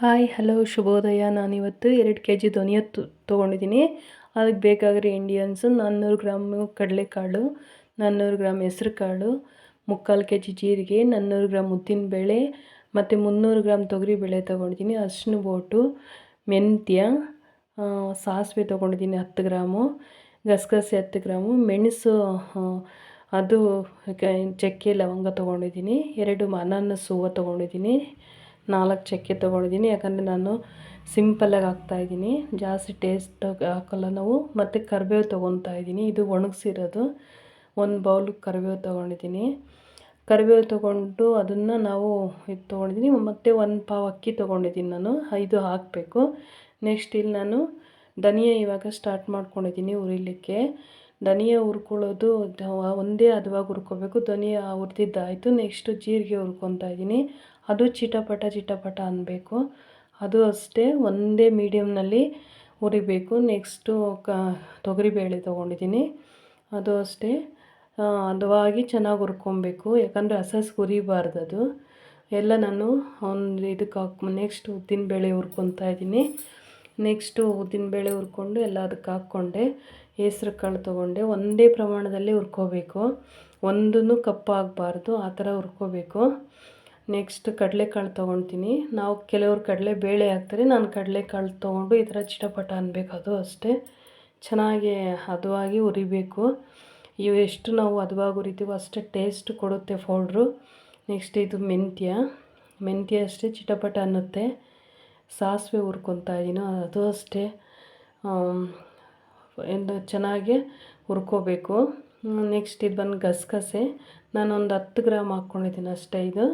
Hi, hello, ಶುಭೋದಯ. ನಾನಿವತ್ತು ಎರಡು ಕೆ ಜಿ ಧನಿಯಾ ತೊಗೊಂಡಿದ್ದೀನಿ. ಅದಕ್ಕೆ ಬೇಕಾಗಿರೋ ಇಂಡಿಯನ್ಸು ನಾನ್ನೂರು ಗ್ರಾಮು ಕಡಲೆಕಾಳು, ನಾನ್ನೂರು ಗ್ರಾಮ್ ಹೆಸ್ರು ಕಾಳು ಮುಕ್ಕಾಲು ಕೆ ಜಿ ಜೀರಿಗೆ, ನಾನ್ನೂರು ಗ್ರಾಮ್ ಉದ್ದಿನಬೇಳೆ ಮತ್ತು ಮುನ್ನೂರು ಗ್ರಾಮ್ ತೊಗರಿಬೇಳೆ ತೊಗೊಂಡಿದ್ದೀನಿ. ಅರ್ಶಿನ ಬೋಟು ಮೆಂತ್ಯ ಸಾಸಿವೆ ತೊಗೊಂಡಿದ್ದೀನಿ ಹತ್ತು ಗ್ರಾಮು, ಗಸಗಸೆ ಹತ್ತು ಗ್ರಾಮು, ಮೆಣಸು ಅದು ಚಕ್ಕೆ, ಲವಂಗ ತೊಗೊಂಡಿದ್ದೀನಿ. ಎರಡು ಅನಾನಸ್ ಹೂವು ತೊಗೊಂಡಿದ್ದೀನಿ. ನಾಲ್ಕು ಚಕ್ಕೆ ತೊಗೊಂಡಿದ್ದೀನಿ, ಯಾಕಂದರೆ ನಾನು ಸಿಂಪಲ್ಲಾಗಿ ಹಾಕ್ತಾಯಿದ್ದೀನಿ ಜಾಸ್ತಿ ಟೇಸ್ಟ್ ಹಾಕಲ್ಲ ನಾವು. ಮತ್ತು ಕರಿಬೇವು ತೊಗೊತಾ ಇದ್ದೀನಿ. ಇದು ಒಣಗಿಸಿರೋದು. ಒಂದು ಬೌಲ್ ಕರಿಬೇವು ತೊಗೊಂಡಿದ್ದೀನಿ. ಕರಿಬೇವು ತೊಗೊಂಡು ಅದನ್ನು ನಾವು ಇದು ತೊಗೊಂಡಿದ್ದೀನಿ. ಮತ್ತು ಒಂದು ಪಾವ್ ಅಕ್ಕಿ ತೊಗೊಂಡಿದ್ದೀನಿ ನಾನು. ಇದು ಹಾಕಬೇಕು. ನೆಕ್ಸ್ಟ್ ಇಲ್ಲಿ ನಾನು ಧನಿಯಾ ಇವಾಗ ಸ್ಟಾರ್ಟ್ ಮಾಡ್ಕೊಂಡಿದ್ದೀನಿ ಹುರಿಲಿಕ್ಕೆ. ಧನಿಯಾ ಹುರ್ಕೊಳ್ಳೋದು ಒಂದೇ ಹದವಾಗಿ ಹುರ್ಕೋಬೇಕು. ಧನಿಯಾ ಹುರಿದಿದ್ದಾಯಿತು. ನೆಕ್ಸ್ಟು ಜೀರಿಗೆ ಹುರ್ಕೊತಾ ಇದ್ದೀನಿ. ಅದು ಚಿಟಪಟ ಚಿಟಪಟ ಅನ್ನಬೇಕು ಅದು ಅಷ್ಟೇ, ಒಂದೇ ಮೀಡಿಯಮ್ನಲ್ಲಿ ಹುರಿಬೇಕು ನೆಕ್ಸ್ಟು ಕ ತೊಗರಿಬೇಳೆ ತೊಗೊಂಡಿದ್ದೀನಿ. ಅದು ಅಷ್ಟೇ. ಹದವಾಗಿ ಚೆನ್ನಾಗಿ ಹುರ್ಕೊಬೇಕು. ಯಾಕಂದರೆ ಹಸಸ್ ಹುರಿಬಾರ್ದು ಅದು. ಎಲ್ಲ ನಾನು ಒಂದು ಇದಕ್ಕೆ ಹಾಕಿ ನೆಕ್ಸ್ಟ್ ಉದ್ದಿನಬೇಳೆ ಹುರ್ಕೊತಾ ಇದ್ದೀನಿ. ನೆಕ್ಸ್ಟು ಉದ್ದಿನಬೇಳೆ ಹುರ್ಕೊಂಡು ಎಲ್ಲ ಅದಕ್ಕೆ ಹಾಕ್ಕೊಂಡೆ. ಹೆಸ್ರು ಕಾಳು ತೊಗೊಂಡೆ. ಒಂದೇ ಪ್ರಮಾಣದಲ್ಲಿ ಹುರ್ಕೋಬೇಕು. ಒಂದೂ ಕಪ್ಪಾಗಬಾರ್ದು. ಆ ಥರ ಹುರ್ಕೋಬೇಕು. ನೆಕ್ಸ್ಟ್ ಕಡಲೆಕಾಳು ತೊಗೊಳ್ತೀನಿ ನಾವು ಕೆಲವರು ಕಡಲೆ ಬೇಳೆ ಹಾಕ್ತಾರೆ, ನಾನು ಕಡಲೆಕಾಳು ತೊಗೊಂಡು ಈ ಥರ ಚಿಟಪಟ ಅನ್ಬೇಕು ಅದು ಅಷ್ಟೇ. ಚೆನ್ನಾಗಿ ಹದವಾಗಿ ಹುರಿಬೇಕು ಇವು ಎಷ್ಟು ನಾವು ಹದವಾಗಿ ಹುರಿತೀವೋ ಅಷ್ಟೇ ಟೇಸ್ಟ್ ಕೊಡುತ್ತೆ ಪೌಡ್ರು ನೆಕ್ಸ್ಟ್ ಇದು ಮೆಂತ್ಯ. ಮೆಂತ್ಯ ಅಷ್ಟೇ ಚಿಟಪಟ ಅನ್ನುತ್ತೆ. ಸಾಸಿವೆ ಹುರ್ಕೊತಾ ಇದ್ದೀನಿ ಅದು ಅಷ್ಟೇ. ಎಂದು ಚೆನ್ನಾಗಿ ಹುರ್ಕೋಬೇಕು. ನೆಕ್ಸ್ಟ್ ಇದು ಬಂದು ಗಸಗಸೆ. ನಾನೊಂದು ಹತ್ತು ಗ್ರಾಮ್ ಹಾಕ್ಕೊಂಡಿದ್ದೀನಿ ಅಷ್ಟೇ ಇದು.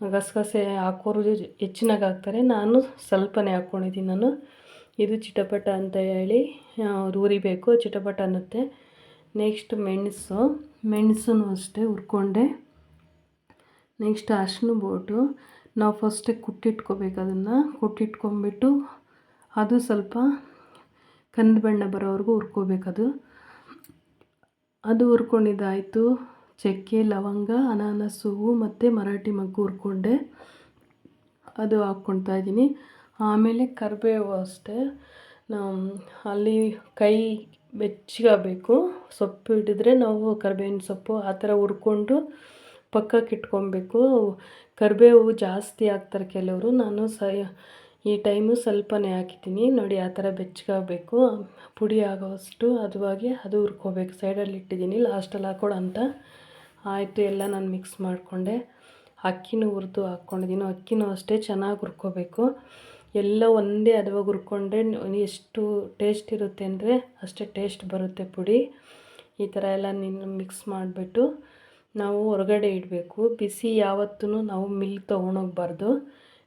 ಗಸಗಸೆ ಹಾಕೋರು ಹೆಚ್ಚಿನಾಗಿ ಹಾಕ್ತಾರೆ ನಾನು ಸ್ವಲ್ಪನೇ ಹಾಕ್ಕೊಂಡಿದ್ದೀನಿ ನಾನು. ಇದು ಚಿಟಪಟ ಅಂತ ಹೇಳಿ ಹುರಿಬೇಕು ಚಿಟಪಟ ಅನ್ನತ್ತೆ. ನೆಕ್ಸ್ಟ್ ಮೆಣಸು. ಮೆಣಸನ್ನು ಅಷ್ಟೇ ಹುರ್ಕೊಂಡೆ. ನೆಕ್ಸ್ಟ್ ಅರ್ಶಿನ ಬೋಟು. ನಾವು ಫಸ್ಟೇ ಕುಟ್ಟಿಟ್ಕೋಬೇಕು ಅದನ್ನು. ಕುಟ್ಟಿಟ್ಕೊಂಬಿಟ್ಟು ಅದು ಸ್ವಲ್ಪ ಕಂದು ಬಣ್ಣ ಬರೋವರೆಗೂ ಹುರ್ಕೋಬೇಕದು ಅದು ಹುರ್ಕೊಂಡಿದ್ದಾಯಿತು. ಚಕ್ಕೆ, ಲವಂಗ, ಅನಾನಸು ಹೂವು ಮತ್ತು ಮರಾಠಿ ಮಗ್ಗು ಹುರ್ಕೊಂಡೆ. ಅದು ಹಾಕ್ಕೊಳ್ತಾ ಇದ್ದೀನಿ. ಆಮೇಲೆ ಕರಿಬೇವು ಅಷ್ಟೇ. ಅಲ್ಲಿ ಕೈ ಬೆಚ್ಚಗಾಗಬೇಕು ಸೊಪ್ಪು ಹಿಡಿದ್ರೆ ನಾವು ಕರಿಬೇವಿನ ಸೊಪ್ಪು ಆ ಥರ ಹುರ್ಕೊಂಡು ಪಕ್ಕಕ್ಕೆ ಇಟ್ಕೊಬೇಕು ಕರಿಬೇವು ಜಾಸ್ತಿ ಹಾಕ್ತಾರೆ ಕೆಲವರು. ನಾನು ಸ, ಈ ಟೈಮು ಸ್ವಲ್ಪನೇ ಹಾಕಿದ್ದೀನಿ. ನೋಡಿ ಆ ಥರ ಬೆಚ್ಚಗಾಗಬೇಕು. ಪುಡಿ ಆಗೋವಷ್ಟು ಅದುವಾಗಿ ಅದು ಹುರ್ಕೋಬೇಕು. ಸೈಡಲ್ಲಿ ಇಟ್ಟಿದ್ದೀನಿ. ಲಾಸ್ಟಲ್ಲಿ ಹಾಕೋಣ ಅಂತ ಆಯಿತು, ಎಲ್ಲ ನಾನು ಮಿಕ್ಸ್ ಮಾಡಿಕೊಂಡೆ. ಅಕ್ಕಿನೂ ಹುರಿದು ಹಾಕ್ಕೊಂಡಿದ್ದೀನಿ ಅಕ್ಕಿನೂ ಅಷ್ಟೇ ಚೆನ್ನಾಗಿ ಹುರ್ಕೋಬೇಕು. ಎಲ್ಲ ಒಂದೇ ಹದವಾಗಿ ಹುರ್ಕೊಂಡ್ರೆ ಎಷ್ಟು ಟೇಸ್ಟ್ ಇರುತ್ತೆ ಅಂದರೆ ಅಷ್ಟೇ ಟೇಸ್ಟ್ ಬರುತ್ತೆ ಪುಡಿ. ಈ ಥರ ಎಲ್ಲ ನೀನು ಮಿಕ್ಸ್ ಮಾಡಿಬಿಟ್ಟು ನಾವು ಹೊರಗಡೆ ಇಡಬೇಕು. ಬಿಸಿ ಯಾವತ್ತೂ ನಾವು ಮಿಲ್ ತೊಗೊಂಡೋಗ್ಬಾರ್ದು.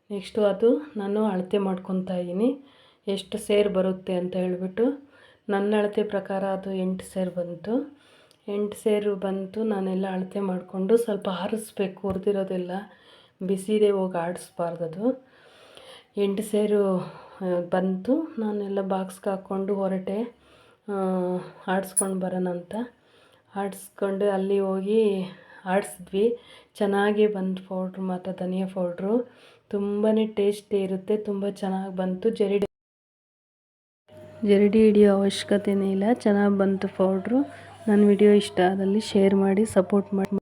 ನೆಕ್ಸ್ಟು ಅದು ನಾನು ಅಳತೆ ಮಾಡ್ಕೊತಾ ಇದ್ದೀನಿ. ಎಷ್ಟು ಸೇರು ಬರುತ್ತೆ ಅಂತ ಹೇಳಿಬಿಟ್ಟು. ನನ್ನ ಅಳತೆ ಪ್ರಕಾರ ಅದು ಎಂಟು ಸೇರು ಬಂತು. ಎಂಟು ಸೇರು ಬಂತು, ನಾನೆಲ್ಲ ಅಳತೆ ಮಾಡಿಕೊಂಡು ಸ್ವಲ್ಪ ಆರಿಸ್ಬೇಕು, ಹುರಿದಿರೋದೆಲ್ಲ ಬಿಸಿದೇ ಹೋಗಿ ಆಡಿಸ್ಬಾರ್ದು ಎಂಟು ಸೇರು ಬಂತು, ನಾನೆಲ್ಲ ಬಾಕ್ಸ್ಗೆ ಹಾಕ್ಕೊಂಡು ಹೊರಟೆ ಆಡಿಸ್ಕೊಂಡು ಬರೋಣ ಅಂತ. ಆಡಿಸ್ಕೊಂಡು ಅಲ್ಲಿ ಹೋಗಿ ಆಡಿಸಿದ್ವಿ. ಚೆನ್ನಾಗಿ ಬಂತು ಪೌಡ್ರು ಮತ್ತು ಧನಿಯಾ ಪೌಡ್ರು. ತುಂಬಾ ಟೇಸ್ಟಿ ಇರುತ್ತೆ, ತುಂಬ ಚೆನ್ನಾಗಿ ಬಂತು. ಜರಡಿ ಜರಡಿ ಹಿಡಿಯೋ ಅವಶ್ಯಕತೆಯೇ ಇಲ್ಲ, ಚೆನ್ನಾಗಿ ಬಂತು ಪೌಡ್ರು. ನನ್ನ ವಿಡಿಯೋ ಇಷ್ಟ ಆದಲ್ಲಿ ಶೇರ್ ಮಾಡಿ ಸಪೋರ್ಟ್ ಮಾಡಿ.